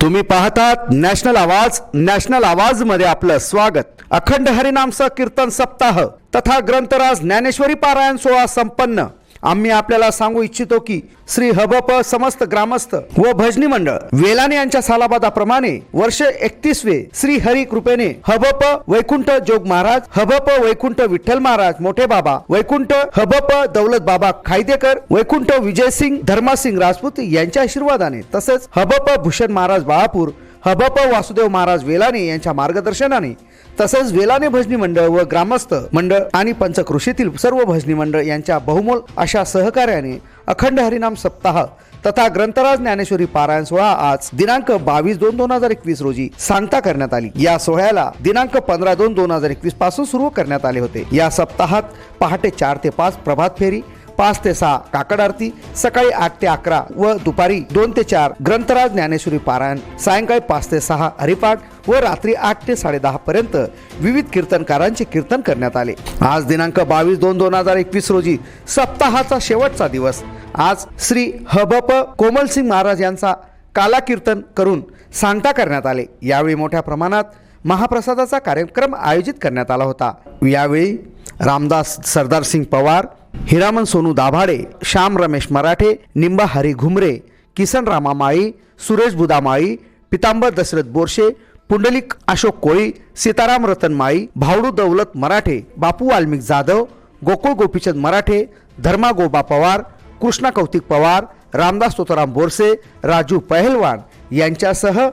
तुम्ही पाहतात नॅशनल आवाज नॅशनल आवाजमध्ये आपलं स्वागत. अखंड हरिनाम कीर्तन सप्ताह तथा ग्रंथराज ज्ञानेश्वरी पारायण सोहळा संपन्न. आम्ही आपल्याला सांगू इच्छितो की श्री हबप समस्त ग्रामस्थ व भजनी मंडळ वेलाने यांच्या सालाबादाप्रमाणे वर्ष एकतीसवे श्री हरी कृपेने हबप वैकुंठ जोग महाराज हबप वैकुंठ विठ्ठल महाराज मोठे बाबा वैकुंठ हबप दौलत बाबा खायदेकर वैकुंठ विजयसिंग धर्मासिंग राजपूत यांच्या आशीर्वादाने तसेच हबप भूषण महाराज बाळापूर हबप वासुदेव महाराज वेलाने यांच्या मार्गदर्शनाने तसेच वेलाने भजनी मंडळ व ग्रामस्थ मंडळ आणि पंचकृषीतील सर्व भजनी मंडळ यांच्या बहुमोल अशा सहकार्याने अखंड हरिनाम सप्ताह तथा ग्रंथराज ज्ञानेश्वरी पारायण सोहळा आज दिनांक बावीस दोन दोन हजार एकवीस रोजी सांगता करण्यात आली. या सोहळ्याला दिनांक पंधरा दोन दोन हजार एकवीसपासून सुरू करण्यात आले होते. या सप्ताहात पहाटे चार ते पाच प्रभात फेरी पाच ते सहा काकड आरती सकाळी आठ ते अकरा व दुपारी दोन ते चार ग्रंथराज ज्ञानेश्वरी पारायण सायंकाळी पाच ते सहा हरिपाठ व रात्री आठ ते साडेदहा पर्यंत विविध कीर्तनकारांचे कीर्तन करण्यात आले. आज दिनांक बावीस दोन दोन हजार एकवीस रोजी सप्ताहाचा शेवटचा दिवस. आज श्री हबप कोमलसिंग महाराज यांचा काला कीर्तन करून सांगता करण्यात आले. यावेळी मोठ्या प्रमाणात महाप्रसादाचा कार्यक्रम आयोजित करण्यात आला होता. यावेळी रामदास सरदार सिंग पवार हिरामन सोनू दाभाडे श्याम रमेश मराठे निंबा हरी घुमरे किसन रामा माळी सुरेश बुदा माळी पितांबर दशरथ बोरशे पुंडलिक अशोक कोळी सीताराम रतन माळी भावडू दौलत मराठे बापू वाल्मिक जाधव गोकुळ गोपीचंद मराठे धर्मा गोबा पवार कृष्णा कौतिक पवार रामदास तोताराम बोरसे राजू पहलवान यांच्यासह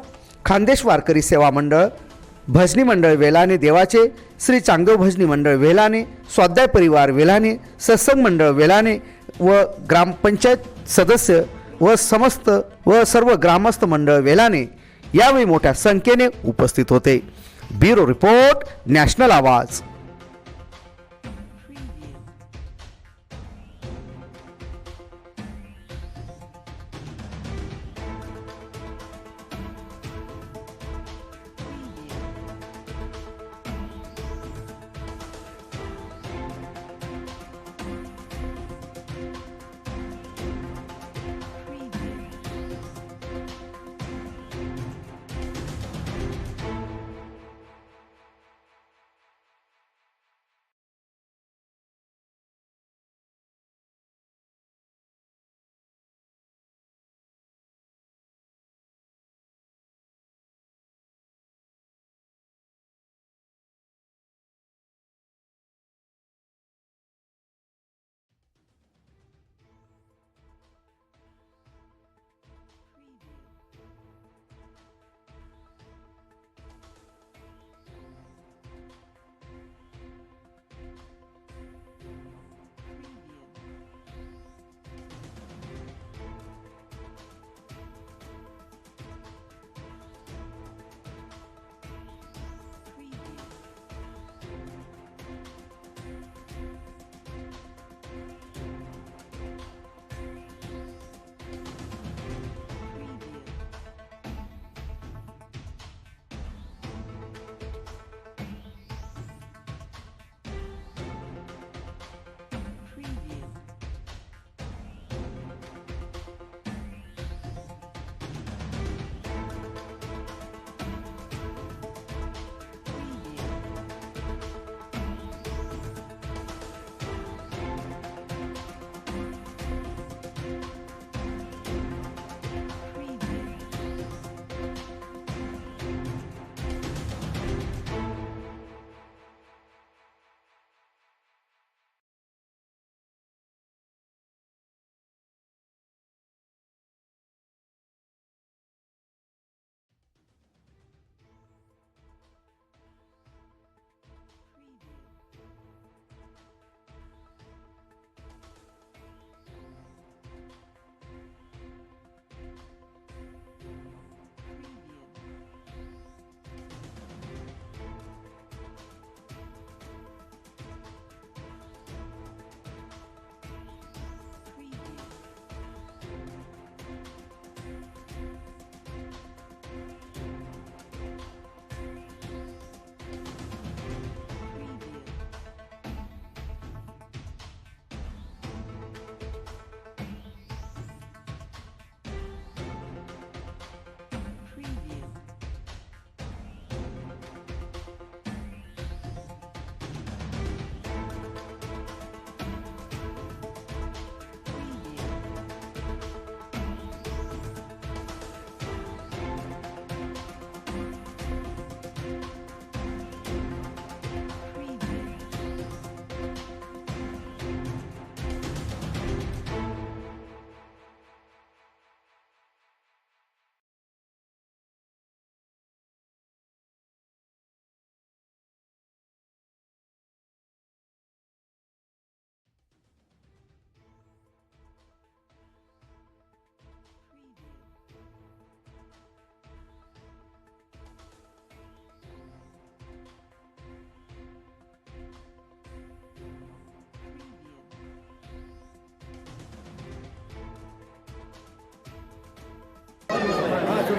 खानदेश वारकरी सेवा मंडळ भजनी मंडळ वेलाने देवाचे श्री चांगदेव भजनी मंडळ वेलाने स्वाध्याय परिवार वेलाने सत्संग मंडळ वेलाने व ग्रामपंचायत सदस्य व समस्त व सर्व ग्रामस्थ मंडळ वेलाने यावेळी मोठ्या संख्येने उपस्थित होते. ब्युरो रिपोर्ट नॅशनल आवाज.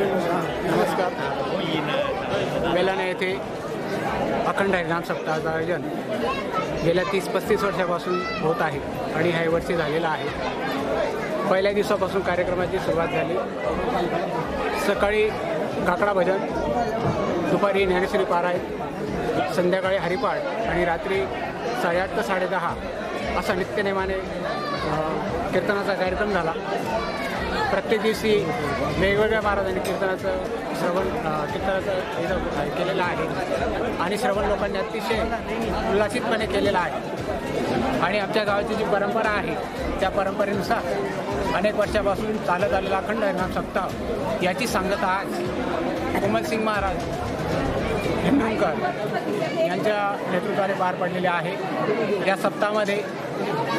नमस्कार. वेलाना येथे अखंड हरिनाम सप्ताहाचं आयोजन गेल्या तीस पस्तीस वर्षापासून होत आहे आणि ह्या वर्षी झालेलं आहे. पहिल्या दिवसापासून कार्यक्रमाची सुरुवात झाली. सकाळी काकडा भजन दुपारी ज्ञानेश्वरी पारायण संध्याकाळी हरिपाठ आणि रात्री साडेआठ ते साडेदहा असा नित्यनेमाने कीर्तनाचा कार्यक्रम झाला. प्रत्येक दिवशी वेगवेगळ्या महाराजांनी कीर्तनाचं श्रवण कीर्तनाचं केलेलं आहे. आणि श्रवण लोकांनी अतिशय उल्हासितपणे केलेलं आहे. आणि आमच्या गावाची जी परंपरा आहे त्या परंपरेनुसार अनेक वर्षापासून चालत आलेला अखंड हरिनाम सप्ताह याची सांगता आज कोमलसिंग महाराज हिंदुंकर यांच्या नेतृत्वाने पार पडलेले आहे. या सप्ताहामध्ये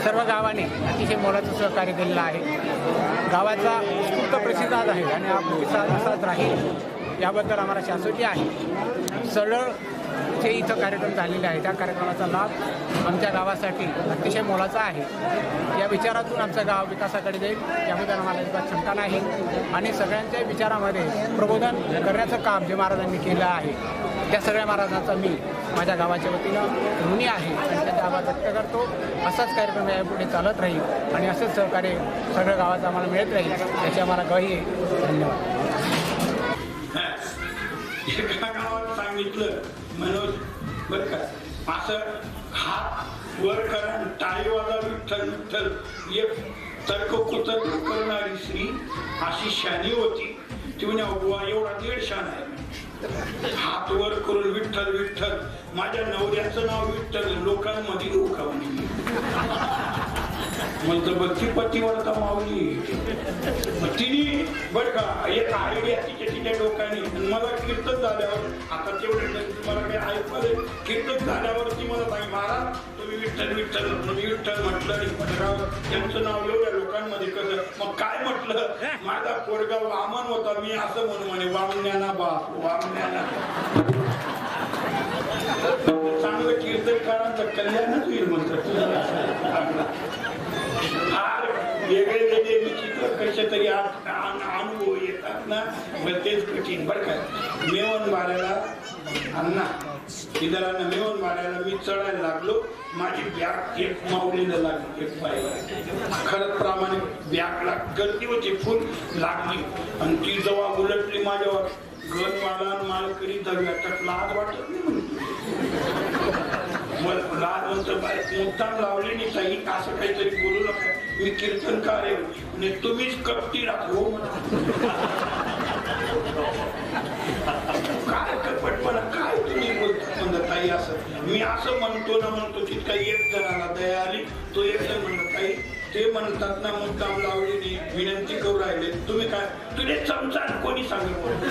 सर्व गावाने अतिशय मोलाचं सहकार्य दिलेलं आहे. गावाचा उत्कृष्ट प्रतिसाद आहे आणि हा प्रतिसाद असाच राहील याबद्दल आम्हाला शाश्वती आहे. सरळ जे इथं कार्यक्रम झालेले आहे त्या कार्यक्रमाचा लाभ आमच्या गावासाठी अतिशय मोलाचा आहे. या विचारातून आमचं गाव विकासाकडे जाईल. याबद्दल आम्हाला अजिबात शंका नाही. आणि सगळ्यांच्या विचारामध्ये प्रबोधन करण्याचं काम जे महाराजांनी केलं आहे त्या सगळ्या महाराजांचा मी माझ्या गावाच्या वतीनं ऋणी आहे आणि त्यांचा आभार व्यक्त करतो. असाच कार्यक्रम यापुढे चालत राहील आणि असंच सहकार्य सगळ्या गावाचं आम्हाला मिळत राहील याची आम्हाला ग्वाही आहे धन्यवाद सांगितलं मनोज बरं का असं हात वर करण टाळीवाला विठ्ठल विठ्ठल एक तर्क कुतर्क करणारी स्त्री अशी शानी होती. ती म्हणजे अव्वा एवढा दीड शान आहे. हात वर करून विठ्ठल विठ्ठल. माझ्या नवऱ्याचं नाव विठ्ठल. लोकांमध्ये लोका म्हणतो बघ ती पतीव्रता माऊली तिने बर का एक आयडिया तिच्या तिच्या डोक्याने. मला कीर्तन झाल्यावर आता तेवढे मला काही ऐकलं कीर्तन झाल्यावर ती मला सांगी महाराज तुम्ही विठ्ठल विठ्ठल तुम्ही विठ्ठल म्हटलं आणि म्हटलं त्यांचं नाव एवढ्या लोकांमध्ये कसं मग काय म्हटलं? माझा पोरगा वामन होता मी असं म्हणू म्हणे वामन्याना बा वामन्याना चांगलं कीर्तनकारांचं कल्याणच होईल म्हणतात. वेगळे वेगळे विचित्र कसे तरी अनुभव येतात ना मग तेच कठीण. बरं का? मेवण मारायला अण्णा किदारांना मिळून हो, मारायला मी चढायला लागलो. माझी बॅग एक माऊलीला लागली एक पायाला खरंच प्रामाणिक बॅगला गर्दी होती फुल लागली. आणि ती जेव्हा उलटली माझ्यावर गण माला आणि मालकरी धव्या तर लाज वाटत नाही म्हणून. लाज म्हणतो बाई मुद्दाम लावली नाही काही असं काहीतरी बोलू नका. मी कीर्तनकार आहे. आणि तुम्हीच कपटी राखो काय कपटपणा काय तुम्ही बोलता म्हणत ताई असं मी असं म्हणतो ना म्हणतो तितका एक जणाला दया आली तो एक जण म्हणत ताई ते म्हणतात ना मुद्दाम लावली नाही. विनंती करू राहिले. तुम्ही काय तुझे चमचा कोणी सांगितलं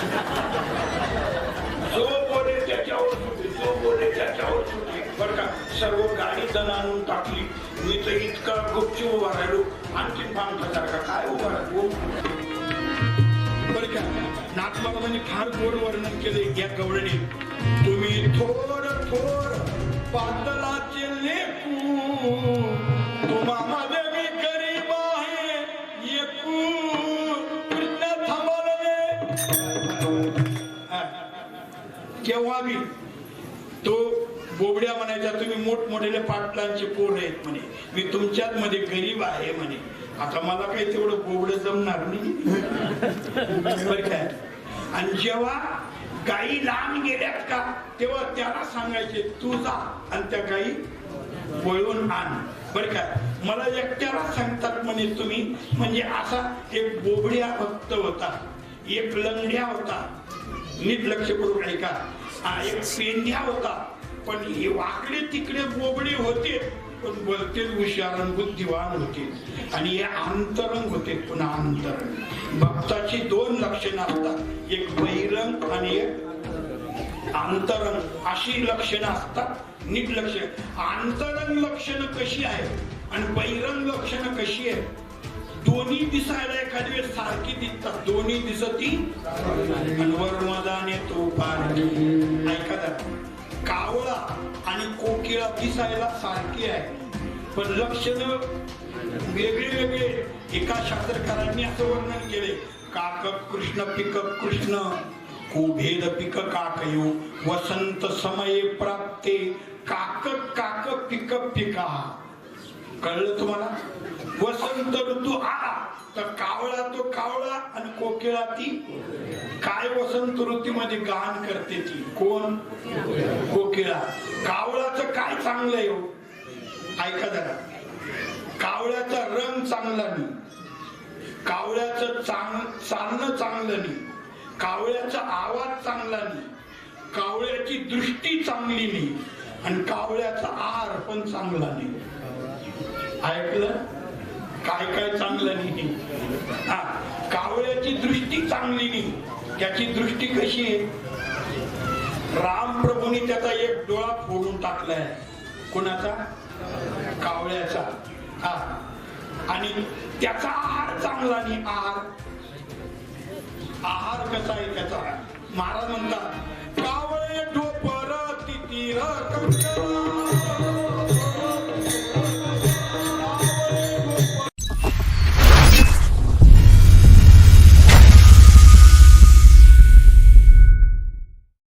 जो बोले त्याच्यावर सुटली जो बोले त्याच्यावर सुटली. बरं का सर्व गाडी जण आणून टाकली. मी तर इतका गुपचूप उभा राहिलो. आणखी पामसारखा काय उभा राहिलो? बरं का नाथबाबांनी फार गोड वर्णन केले या गवळणी तुम्ही थोर थोर पातलाचे लेकू. तुम्हा मी गरीब आहे एकू कृष्ण थांबवले केव्हा मी तो बोबड्या म्हणायच्या तुम्ही मोठमोठ्याले पाटलांचे पोर आहेत म्हणे. मी तुमच्यात मध्ये गरीब आहे म्हणे. आता मला काही तेवढं बोबड जमणार नाही. काय आणि जेव्हा गायी लहान गेल्यात का? तेव्हा त्याला सांगायचे तू जा आणि त्या गायी वळवून आण. बरं काय मला एकट्याला सांगतात म्हणे तुम्ही म्हणजे असा एक बोबड्या भक्त होता एक लंगड्या होता. नीट लक्ष करून ऐका. हा एक पेंढ्या होता पण हे वाकडे तिकडे बोबडे होते. पण बोलते हुशार बुद्धिवान होते. आणि हे अंतरंग होते पुन्हा अंतरंग. भक्ताची दोन लक्षणं असतात. एक बहिरंग आणि एक अंतरंग. अशी लक्षणं असतात. नीट लक्ष. अंतरंग लक्षणं कशी आहेत आणि बहिरंग लक्षणं कशी आहेत? दोन्ही दिसायला एखादी वेळ सारखी दिसतात. दोन्ही दिसती आणि वरमदाने तो पार ऐका कावळा आणि कोकिळा दिसायला सारखी आहे. पण लक्षण वेगळे वेगळे एका शास्त्रकारांनी असं वर्णन केले. काकप कृष्ण पिकप कृष्ण कुभेद पिक काकयो वसंत समये प्राप्ते काक काक पिक पिका. कळलं तुम्हाला? वसंत ऋतू आला तर कावळा तो कावळा आणि कोकिळा ती काय वसंत ऋतूमध्ये म्हणजे गहाण करते ती. कोण? कोकिळा. कावळाचं काय चांगलं आहे हो? ऐका जरा. कावळ्याचा रंग चांगला नाही. कावळ्याचं चांग चालणं चांगलं नाही. कावळ्याचा आवाज चांगला नाही. कावळ्याची दृष्टी चांगली नाही. आणि कावळ्याचा आहार पण चांगला नाही. ऐकलं? काय काय चांगलं नाही. हा कावळ्याची दृष्टी चांगली नाही. त्याची दृष्टी कशी आहे? राम प्रभूंनी त्याचा एक डोळा फोडून टाकलाय. कोणाचा? कावळ्याचा. हा. आणि त्याचा आहार चांगला नाही. आहार. आहार कसा आहे त्याचा? महाराज म्हणतात